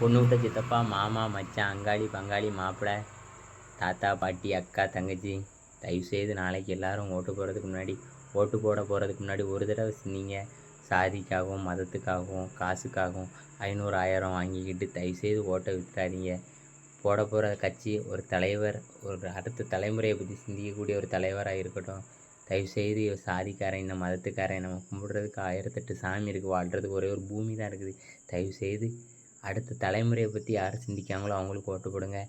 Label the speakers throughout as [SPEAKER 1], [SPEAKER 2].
[SPEAKER 1] பொண்ணு விட்ட சித்தப்பா மாமா மச்சான் அங்காளி பங்காளி மாப்பிள்ளை தாத்தா பாட்டி அக்கா தங்கச்சி தயவுசெய்து நாளைக்கு எல்லாரும் ஓட்டு போடுறதுக்கு முன்னாடி ஓட்டு போட போகிறதுக்கு முன்னாடி ஒரு தடவை சிந்திங்க சாதிக்காகவும் மதத்துக்காகவும் காசுக்காகவும் ஐநூறு ஆயிரம் வாங்கிக்கிட்டு தயவுசெய்து ஓட்டை விட்டுறாதீங்க. போட போகிற கட்சி ஒரு தலைவர் ஒரு அடுத்த தலைமுறையை பற்றி சிந்திக்கக்கூடிய ஒரு தலைவராக இருக்கட்டும். தயவுசெய்து சாதிக்காரன் இந்த மதத்துக்காரன் நம்ம கும்பிடுறதுக்கு ஆயிரத்தெட்டு சாமி இருக்குது வாழ்கிறதுக்கு ஒரே ஒரு பூமி தான் இருக்குது. தயவுசெய்து அடுத்த தலைமுறையை பற்றி யார் சிந்திக்காங்களோ அவங்களுக்கு ஓட்டு போடுங்க.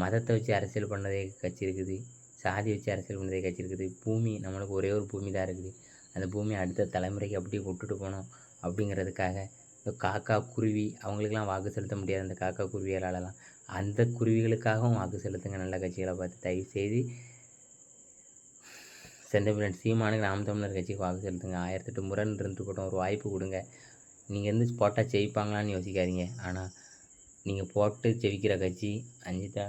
[SPEAKER 1] மதத்தை வச்சு அரசியல் பண்ணதே கட்சி இருக்குது. சாதி வச்சு அரசியல் பண்ணதே கட்சி இருக்குது. பூமி நம்மளுக்கு ஒரே ஒரு பூமி தான் இருக்குது. அந்த பூமி அடுத்த தலைமுறைக்கு அப்படியே விட்டுட்டு போகணும் அப்படிங்கிறதுக்காக இந்த காக்கா குருவி அவங்களுக்கெல்லாம் வாக்கு செலுத்த முடியாது. அந்த காக்கா குருவியாலலாம் அந்த குருவிகளுக்காகவும் வாக்கு செலுத்துங்க நல்ல கட்சிகளை பார்த்து. தயவு செய்து செந்தமிழன் சீமானுக்கு நாம் தமிழர் கட்சிக்கு வாக்கு செலுத்துங்க. ஆயிரத்தெட்டு முரண் இருந்து போட்டோம் ஒரு வாய்ப்பு கொடுங்க. நீங்கள் வந்து போட்டால் ஜெயிப்பாங்களான்னு யோசிக்காதீங்க. ஆனால் நீங்கள் போட்டு ஜெயிக்கிற கட்சி அஞ்சிதா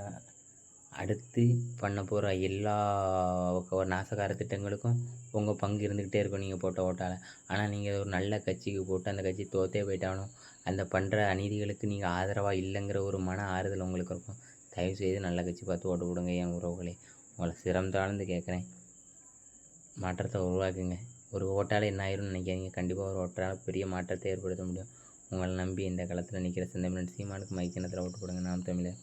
[SPEAKER 1] அடுத்து பண்ண போகிற எல்லா நாசகார திட்டங்களுக்கும் உங்கள் பங்கு இருந்துக்கிட்டே இருக்கும் நீங்கள் போட்ட ஓட்டால். ஆனால் நீங்கள் ஒரு நல்ல கட்சிக்கு போட்டு அந்த கட்சி தோத்தே போயிட்டாலும் அந்த பண்ணுற அநீதிகளுக்கு நீங்கள் ஆதரவாக இல்லைங்கிற ஒரு மன ஆறுதல் உங்களுக்கு இருக்கும். தயவுசெய்து நல்ல கட்சி பார்த்து ஓட்டு விடுங்க என் உறவுகளே. உங்களை சிரம் தாழ்ந்து கேட்குறேன். மாற்றத்தை உருவாக்குங்க. ஒரு ஓட்டால் என்ன ஆயிரும்னு நினைக்காதீங்க. கண்டிப்பாக ஒரு ஓட்டால் பெரிய மாற்றத்தை ஏற்படுத்த முடியும். உங்களை நம்பி இந்த காலத்தில் நிற்கிற செந்தமிழன் சீமானுக்கு மைக்கினத்தில் ஓட்டு போடுங்க. நாம் தமிழர்